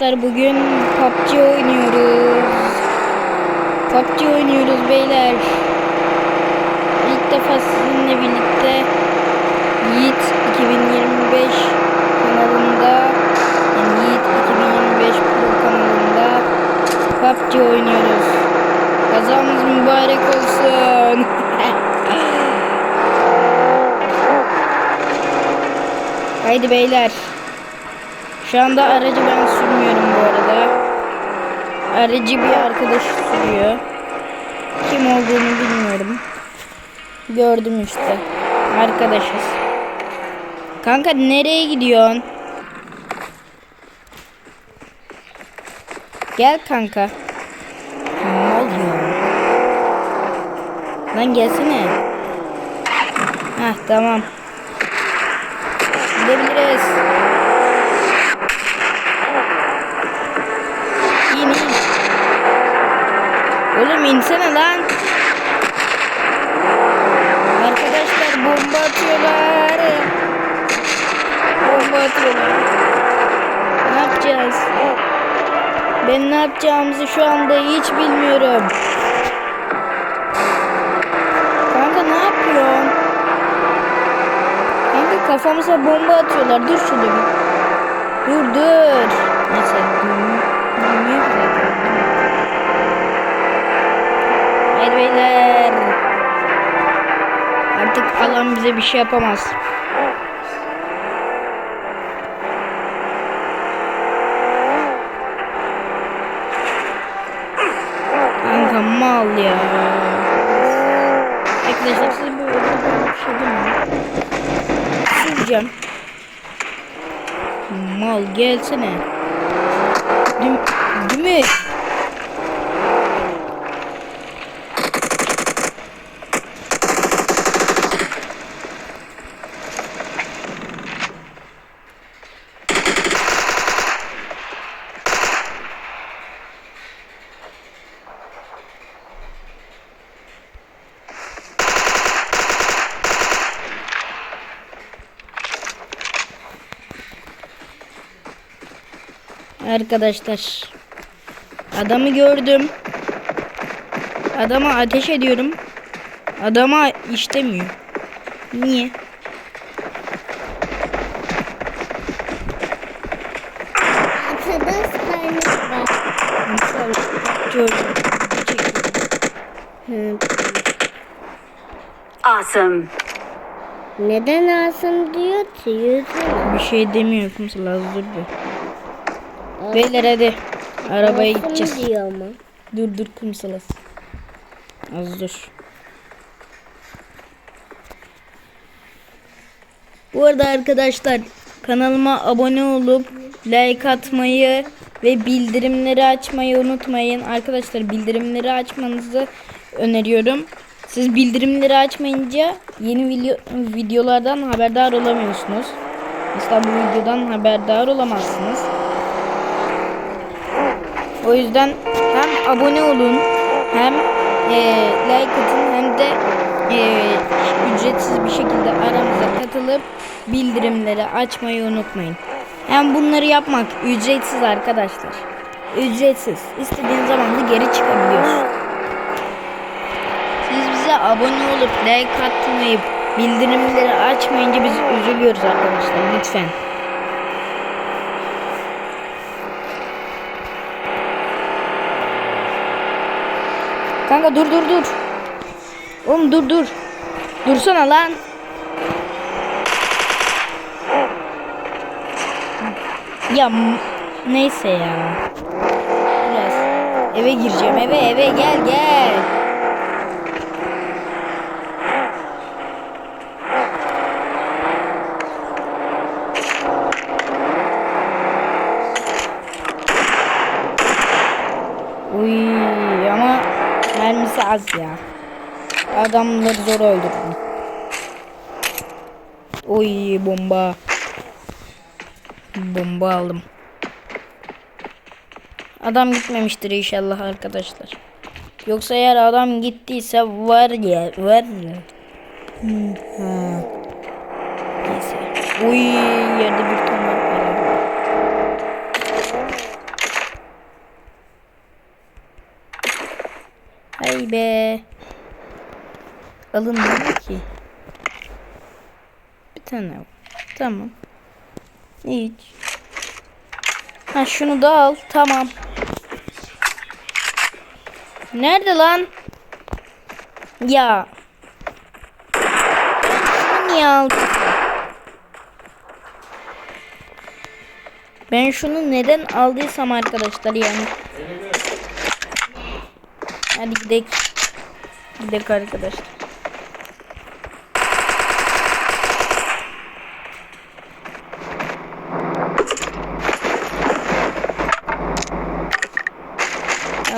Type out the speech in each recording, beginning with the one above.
Arkadaşlar bugün PUBG oynuyoruz. PUBG oynuyoruz beyler. İlk defa sizinle birlikte Yiğit 2025 kanalında yani Yiğit 2025 Pro kanalında PUBG oynuyoruz. Kazamız mübarek olsun. Haydi beyler. Şu anda aracı ben. Aracı bir arkadaş sürüyor. Kim olduğunu bilmiyorum. Gördüm işte. Arkadaşız. Kanka nereye gidiyorsun? Gel kanka. Ne oluyor? Lan gelsene. Hah tamam. Gidebiliriz. İnsene lan. Arkadaşlar bomba atıyorlar. Bomba atıyorlar. Ne yapacağız? Ben ne yapacağımızı şu anda hiç bilmiyorum. Kanka ne yapıyorsun? Kanka kafamıza bomba atıyorlar. Dur şurada bir. Dur dur. Neyse duymuyor. Haydi beyler. Artık alan bize bir şey yapamaz. Kanka mal ya. Arkadaşlar size böyle bir şey demiyorum. Süreceğim. Mal gelsene. Değil, değil mi? Arkadaşlar. Adamı gördüm. Adama ateş ediyorum. Adama işlemiyor. Niye? Arkadaş kaymış var. Gördüm. Hı. Awesome. Neden alsın diyor ki yüzüne. Bir şey demiyor kimse lazım dur bir. Beyler hadi. Arabaya gideceğiz. diyor ama. Dur dur kumsalas. Az dur. Bu arada arkadaşlar kanalıma abone olup like atmayı ve bildirimleri açmayı unutmayın. Arkadaşlar bildirimleri açmanızı öneriyorum. Siz bildirimleri açmayınca yeni video, videolardan haberdar olamıyorsunuz. Mesela bu videodan haberdar olamazsınız. O yüzden hem abone olun hem e, like atın hem de e, ücretsiz bir şekilde aramıza katılıp bildirimleri açmayı unutmayın. Hem bunları yapmak ücretsiz arkadaşlar. Ücretsiz. İstediğin zaman da geri çıkabiliyorsun. Siz bize abone olup like atmayıp bildirimleri açmayınca biz üzülüyoruz arkadaşlar lütfen. Kanka dur dur dur. Oğlum dur dur. Dursana lan. Ya neyse ya. Biraz eve gireceğim eve eve gel gel. Uy ama mermisi az ya. Adamları zor öldürdüm. Oy bomba. Bomba aldım. Adam gitmemiştir inşallah arkadaşlar. Yoksa eğer adam gittiyse var ya var ya. Hmm. Neyse. Uy yerde bir ton var. Hey be. Alınmıyor ki. Bir tane var. Tamam. Hiç. Ha şunu da al. Tamam. Nerede lan? Ya. Niye aldın? Ben şunu neden aldıysam arkadaşlar yani. Hadi gidelim. Gidelim arkadaşlar.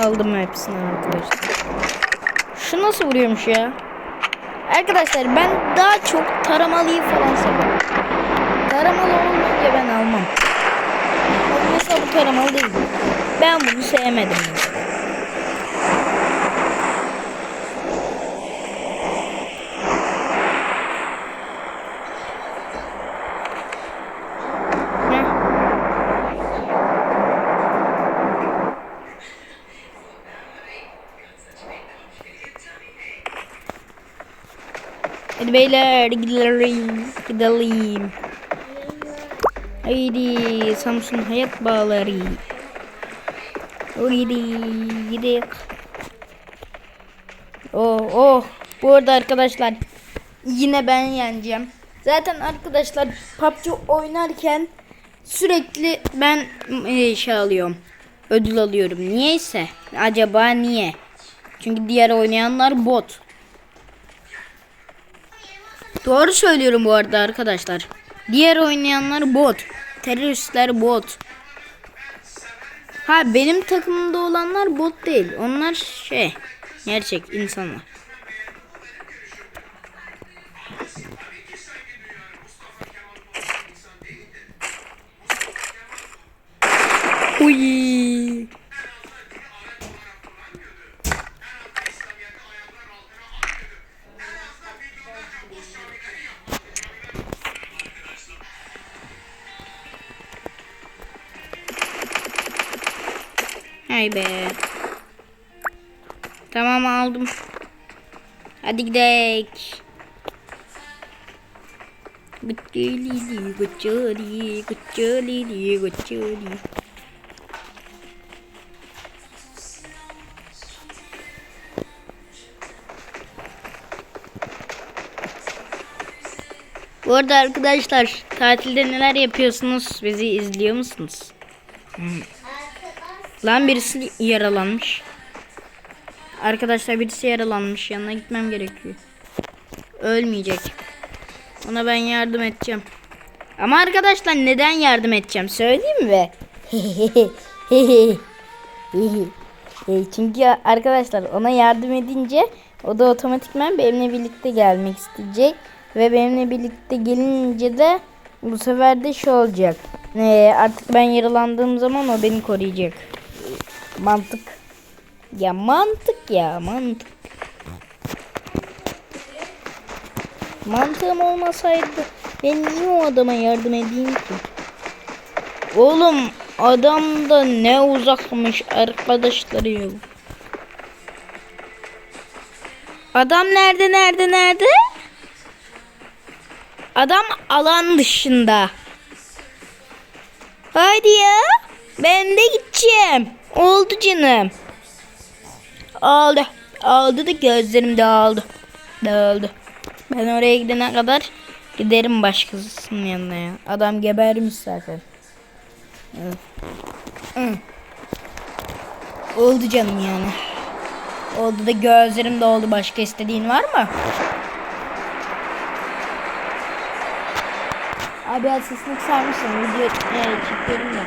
Aldım hepsini arkadaşlar. Şu nasıl vuruyormuş ya? Arkadaşlar ben daha çok taramalıyı falan seviyorum. Taramalı olmayınca ben almam. Mesela bu taramalı değil. Ben bunu sevmedim. Beyler gidelim. Gidelim. Haydi Samsun hayat bağları. Haydi gidelim. Oh oh. Bu arada arkadaşlar yine ben yeneceğim. Zaten arkadaşlar PUBG oynarken sürekli ben e, şey alıyorum. Ödül alıyorum. Niyeyse. Acaba niye? Çünkü diğer oynayanlar bot. Doğru söylüyorum bu arada arkadaşlar. Diğer oynayanlar bot. Teröristler bot. Ha benim takımımda olanlar bot değil. Onlar şey gerçek insanlar. Uy. Hay be. Tamam aldım. Hadi gidelim. Gıçılili gıçıli gıçılili gıçıli. Bu arada arkadaşlar tatilde neler yapıyorsunuz? Bizi izliyor musunuz? Lan birisi yaralanmış. Arkadaşlar birisi yaralanmış. Yanına gitmem gerekiyor. Ölmeyecek. Ona ben yardım edeceğim. Ama arkadaşlar neden yardım edeceğim söyleyeyim mi? E, Çünkü arkadaşlar ona yardım edince o da otomatikman benimle birlikte gelmek isteyecek. Ve benimle birlikte gelince de bu sefer de şey olacak. E, artık ben yaralandığım zaman o beni koruyacak. Mantık. Ya mantık ya mantık. Mantığım olmasaydı ben niye o adama yardım edeyim ki? Oğlum adam da ne uzakmış arkadaşları ya. Adam nerede nerede nerede? Adam alan dışında. Haydi ya. Ben de gideceğim. Oldu canım. Oldu. Oldu da gözlerim dağıldı. Dağıldı. Ben oraya gidene kadar giderim başkasının yanına ya. Adam gebermiş zaten. Oldu canım yani. Oldu da gözlerim doldu. Başka istediğin var mı? Abi kısar mısın? Video e, çekiyorum da.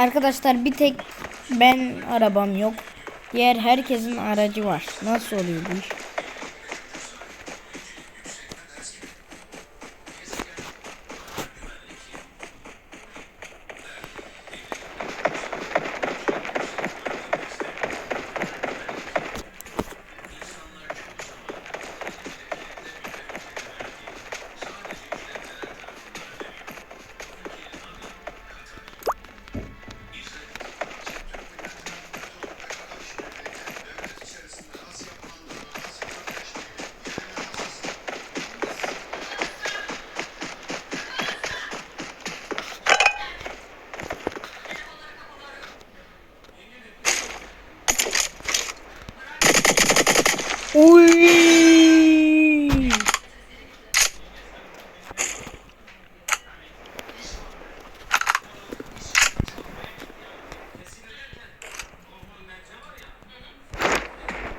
Arkadaşlar bir tek ben arabam yok. Diğer herkesin aracı var. Nasıl oluyor bu iş? Uy!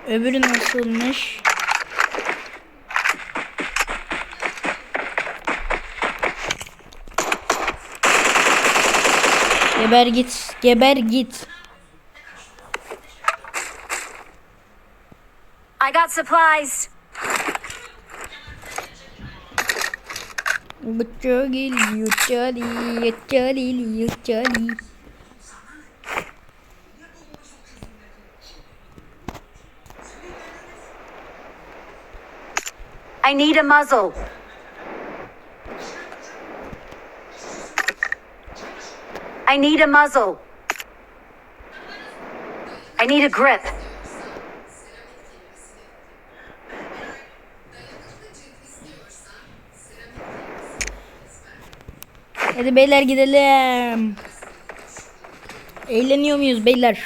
Öbürü nasılmış? Geber git, geber git. Got supplies. I need a muzzle. I need a muzzle. I need a grip. Hadi beyler gidelim. Eğleniyor muyuz beyler?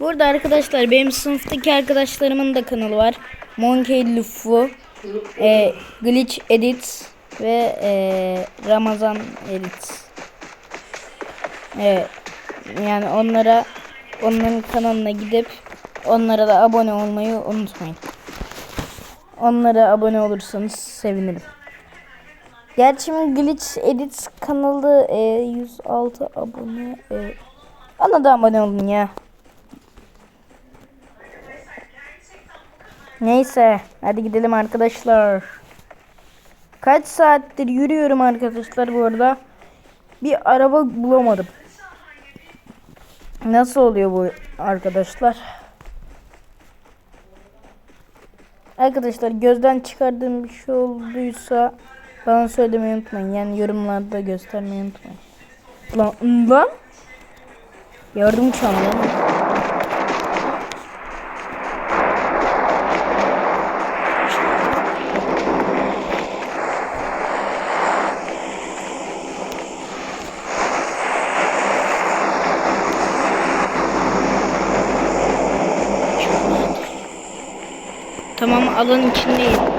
Burada arkadaşlar benim sınıftaki arkadaşlarımın da kanalı var. Monkey Lufu, e, Glitch Edit ve e, Ramazan Edit. Evet. Yani onlara onların kanalına gidip onlara da abone olmayı unutmayın. Onlara abone olursanız sevinirim. Gerçi mi Glitch Edit kanalı e, 106 abone. E, ona da abone olun ya. Neyse hadi gidelim arkadaşlar. Kaç saattir yürüyorum arkadaşlar bu arada. Bir araba bulamadım. Nasıl oluyor bu arkadaşlar? Arkadaşlar gözden çıkardığım bir şey olduysa bana söylemeyi unutmayın. Yani yorumlarda göstermeyi unutmayın. Lan lan. Yardım çanlı. Tamam alanın içindeyim.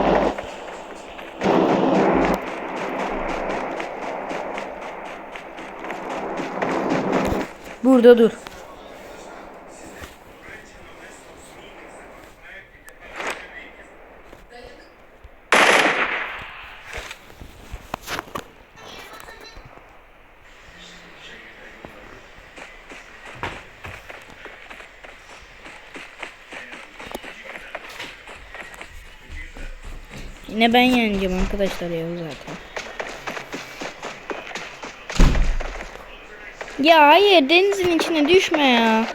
Burada dur. Yine ben yeneceğim arkadaşlar ya zaten. Ya hayır denizin içine düşme ya.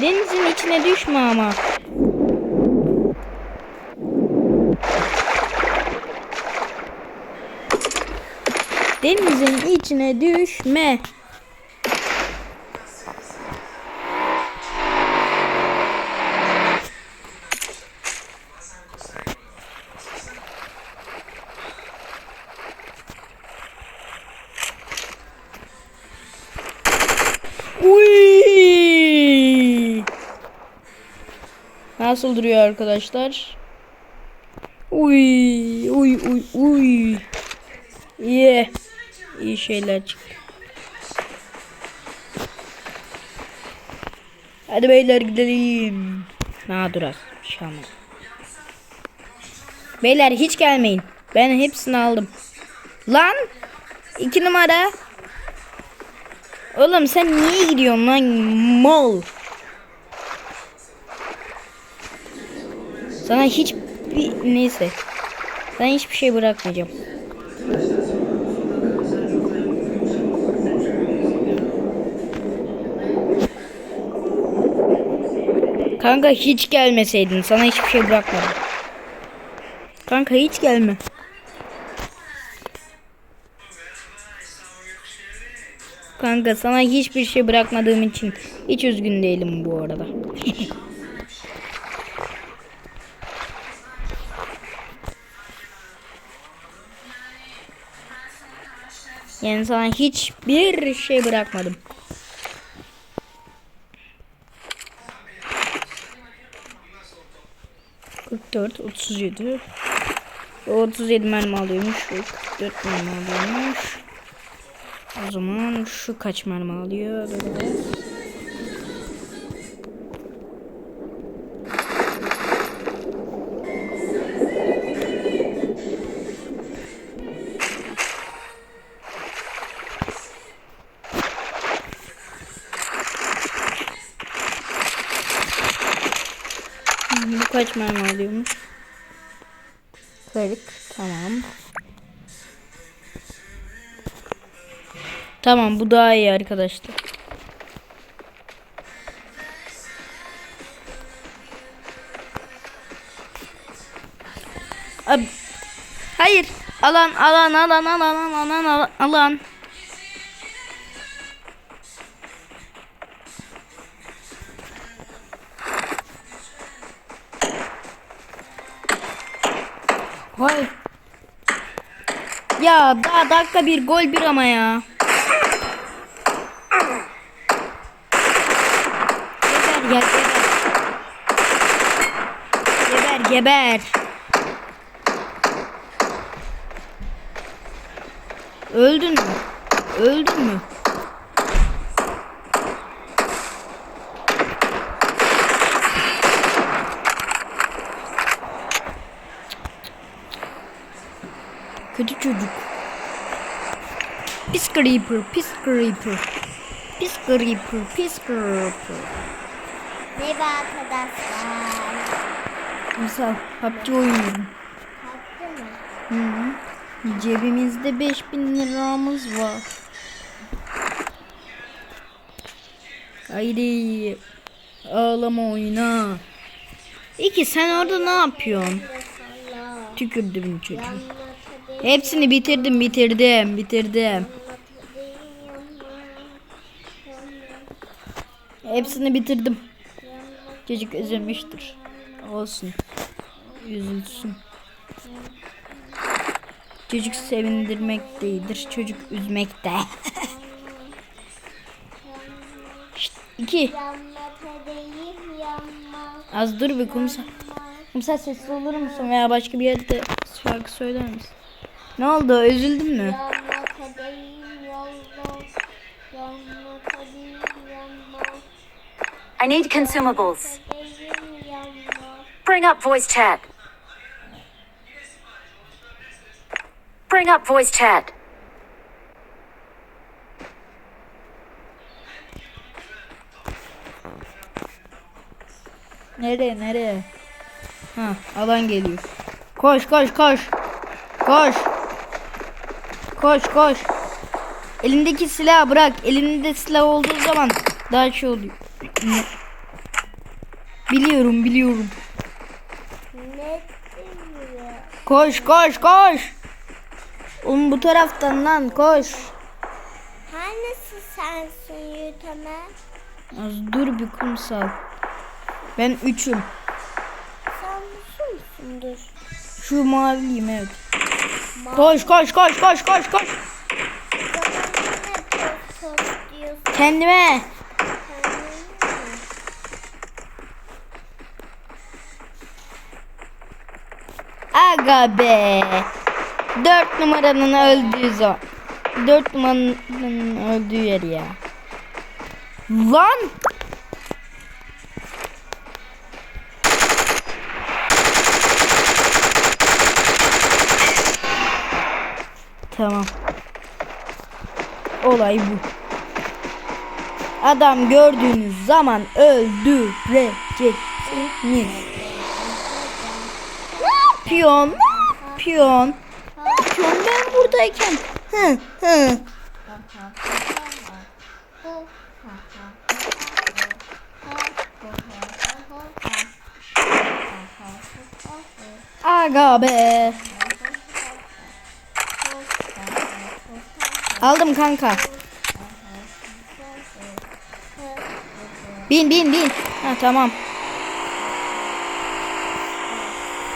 Denizin içine düşme ama. Denizin içine düşme. Uy! Nasıl duruyor arkadaşlar? Uy, uy, uy, uy. İyi. İyi şeyler çıktı. Hadi beyler gidelim. Na dur az. Bir şey olmaz. Beyler hiç gelmeyin. Ben hepsini aldım. Lan iki numara. Oğlum sen niye gidiyorsun lan mal? Sana hiç bir neyse. Ben hiçbir şey bırakmayacağım. Kanka hiç gelmeseydin sana hiçbir şey bırakmadım. Kanka hiç gelme. Kanka sana hiçbir şey bırakmadığım için hiç üzgün değilim bu arada. yani sana hiçbir şey bırakmadım. Kırk dört, otuz yedi. O 37 mermi alıyormuş. O 44 mermi alıyormuş. O zaman şu kaç mermi alıyor? Böyle. Bu kaç mermi alıyormuş? 40 tamam. Tamam bu daha iyi arkadaşlar. Abi, hayır. Alan alan alan alan alan alan alan Ya daha dakika bir gol bir ama ya. Geber ya geber. Geber geber. Öldün mü? Öldün mü? Kötü çocuk. Pis creeper, pis creeper. Pis creeper, pis creeper. Merhaba arkadaşlar. Misal PUBG oynuyorum. Kalktı mı? Hı -hı. Cebimizde 5000 liramız var. Haydi. Ağlama oyna. İki sen orada ne yapıyorsun? Tükürdüm çocuğu. Hepsini bitirdim bitirdim bitirdim. Hepsini bitirdim. Çocuk üzülmüştür. Olsun. Üzülsün. Çocuk sevindirmek değildir. Çocuk üzmek de. Şşt, iki. Az dur bir kumsal. Kumsal sessiz olur musun veya başka bir yerde şarkı söyler misin? Ne oldu? Üzüldün mü? I need consumables. Bring up voice chat. Bring up voice chat. Nereye nereye? Ha alan geliyor. Koş koş koş. Koş. Koş koş. Elindeki silahı bırak. Elinde silah olduğu zaman daha şey oluyor. Biliyorum biliyorum. Ne diyor? Koş koş koş. Oğlum bu taraftan lan koş. Hangisi sensin yutana? Az dur bir kumsal. Ben üçüm. Sen musun musundur? Şu maviyim evet. Koş koş koş koş koş koş. Kendime. Aga be. Dört numaranın öldüğü zaman. Dört numaranın öldüğü yer ya. Lan. Tamam. Olay bu. Adam gördüğünüz zaman öldüreceksiniz. Ne yapıyorsun? Ne yapıyorsun? Ne yapıyorsun ben buradayken? Hı hı. Aga be. Aldım kanka. Bin bin bin. Ha tamam.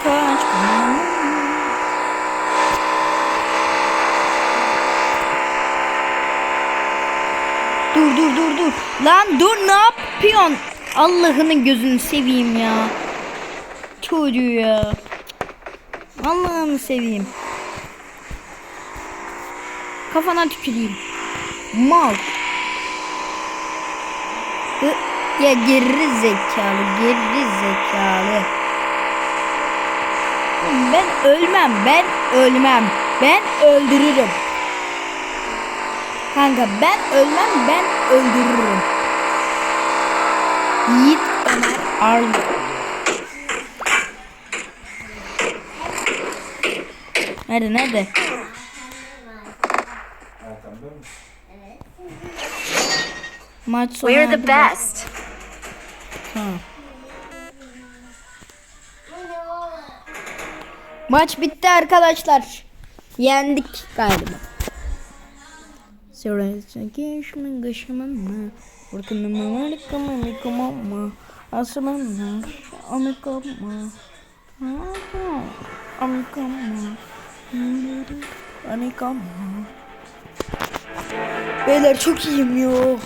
Kaç. Dur dur dur dur. Lan dur ne yapıyorsun? Allah'ını gözünü seveyim ya. Çocuğu ya. Allah'ını seveyim. Kafana tüküreyim. Mal. Ya geri zekalı, geri zekalı. Ben ölmem, ben ölmem. Ben öldürürüm. Kanka ben ölmem, ben öldürürüm. Yiğit Ömer Arlı. Nerede nerede? Maç sonu We're the best. Ha. Maç bitti arkadaşlar. Yendik galiba. Sırası geçmin gışımın mı? Vurkunun mu vurkunun mu kumam mı? Asımın mı? Amikam mı? Amikam mı? Amikam mı? Beyler çok iyiyim yo.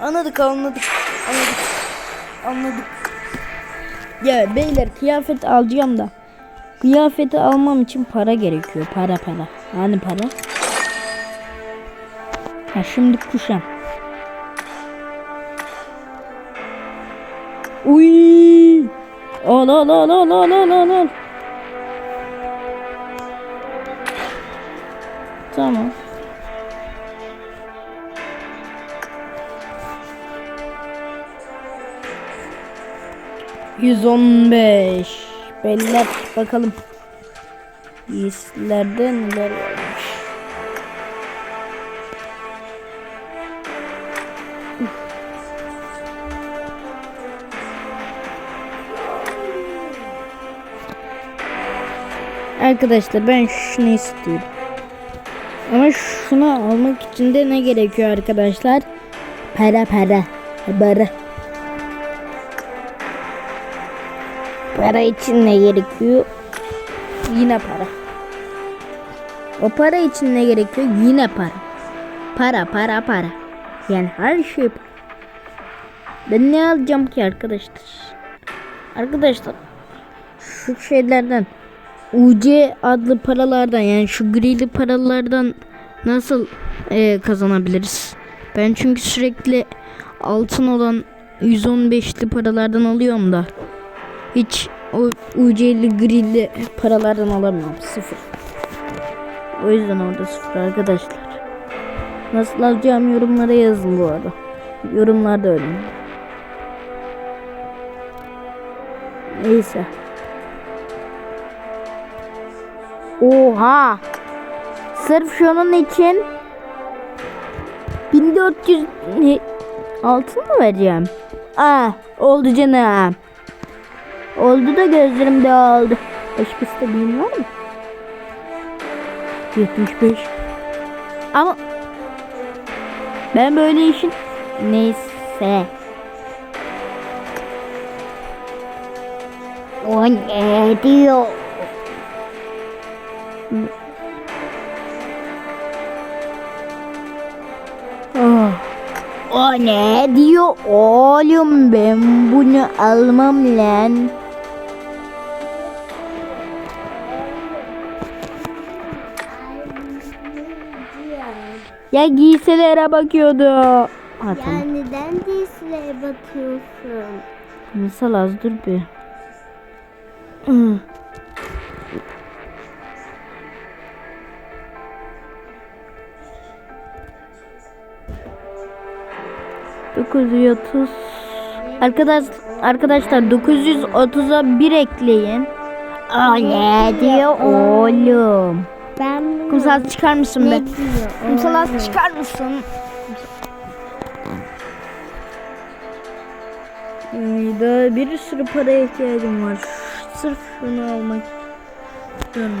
Anladık anladık. Anladık. Anladık. Ya beyler kıyafet alacağım da. Kıyafeti almam için para gerekiyor. Para para. Hani para? Ha şimdi kuşam. Uy! Al al al al al al al al. Tamam. Yüz on beş. Beyler bakalım. Giysilerde neler varmış. Arkadaşlar ben şunu istiyorum. Ama şunu almak için de ne gerekiyor arkadaşlar? Para para. Para. Para için ne gerekiyor? Yine para. O para için ne gerekiyor? Yine para. Para para para. Yani her şey para. Ben ne alacağım ki arkadaşlar? Arkadaşlar şu şeylerden UC adlı paralardan yani şu grili paralardan nasıl eee, kazanabiliriz? Ben çünkü sürekli altın olan 115'li paralardan alıyorum da hiç o UC'li grilli paralardan alamıyorum. Sıfır. O yüzden orada sıfır arkadaşlar. Nasıl alacağım yorumlara yazın bu arada. Yorumlarda öyle. Neyse. Oha. Sırf şunun için 1400 ne- altın mı vereceğim? Ah oldu canım. Oldu da gözlerim dağıldı. Başka istediğin var mı? 75. Ama ben böyle işin neyse. O ne diyor? Ah. O ne diyor oğlum ben bunu almam lan. Ya giysilere bakıyordu. Hatam. Ya neden giysilere bakıyorsun? Nasıl az dur bir. Dokuz. Arkadaş arkadaşlar 930'a bir ekleyin. O ne diyor oğlum? Ben Kumsal çıkar mısın be? ne diyor? Kumsal az çıkar mısın? Ay, Daha bir sürü paraya ihtiyacım var. Sırf şunu almak istiyorum.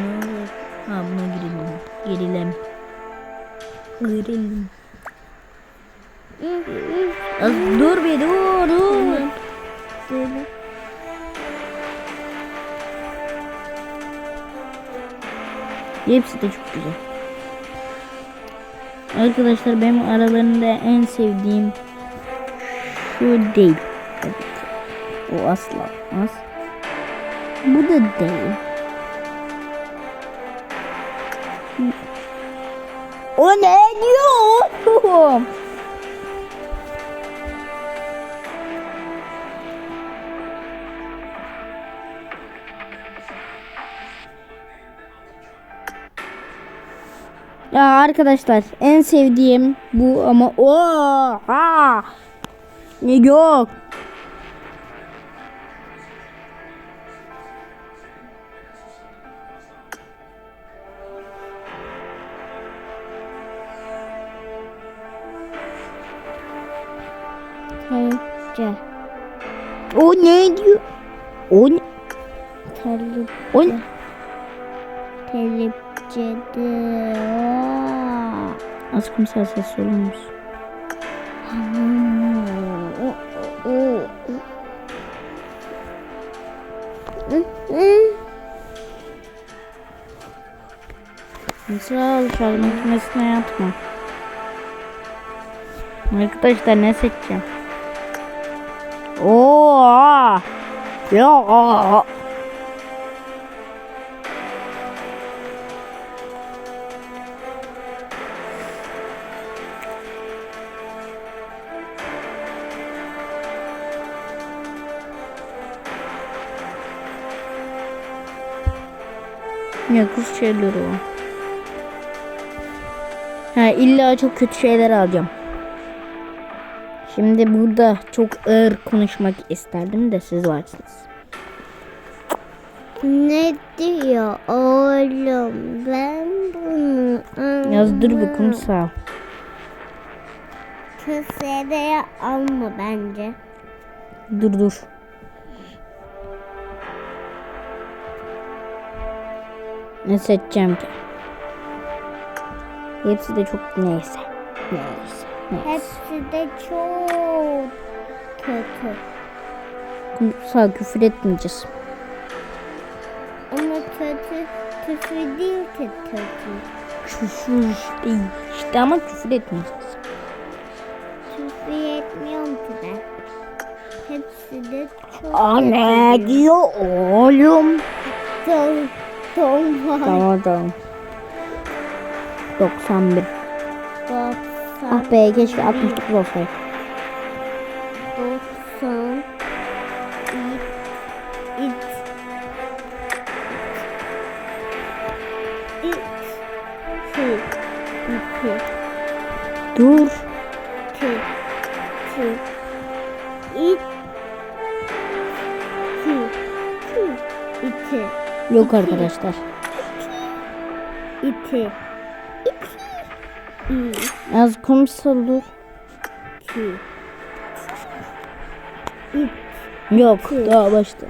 Ha buna girelim. Girelim. Girelim. Dur bir dur dur. Hepsi de çok güzel. Arkadaşlar benim aralarında en sevdiğim şu değil. Ki. O asla olmaz. Bu da değil. O ne diyor Ya arkadaşlar en sevdiğim bu ama o ha yok. Teyze. O ne diyor? O ne? Telip. O ne? Telipçede. Az kumsal ses söyler misin? Kumsal şarj makinesine yatma. Arkadaşlar ne seçeceğim? Oo! Ya! Ya kız şeyleri o. Ha illa çok kötü şeyler alacağım. Şimdi burada çok ağır konuşmak isterdim de siz varsınız. Ne diyor oğlum? Ben bunu Yazdır anlamam. bu kumsal. Kısede alma bence. Dur dur. Ne seçeceğim ki? Hepsi de çok neyse. Neyse. neyse. Hepsi de çok kötü. Kumsal küfür etmeyeceğiz. Ama kötü küfür değil ki kötü. Küfür değil. İşte ama küfür etmeyeceğiz. Küfür etmiyorum ki ben. Hepsi de çok Anne diyor oğlum. Don, var. Tamam tamam. 91. Doksan, Ah be keşke 69 olsaydı. Yok arkadaşlar. iti, iti, Az kumsal dur. iti, it, Yok daha başta.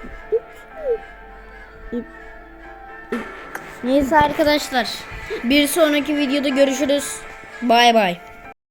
Neyse arkadaşlar. Bir sonraki videoda görüşürüz. Bay bay.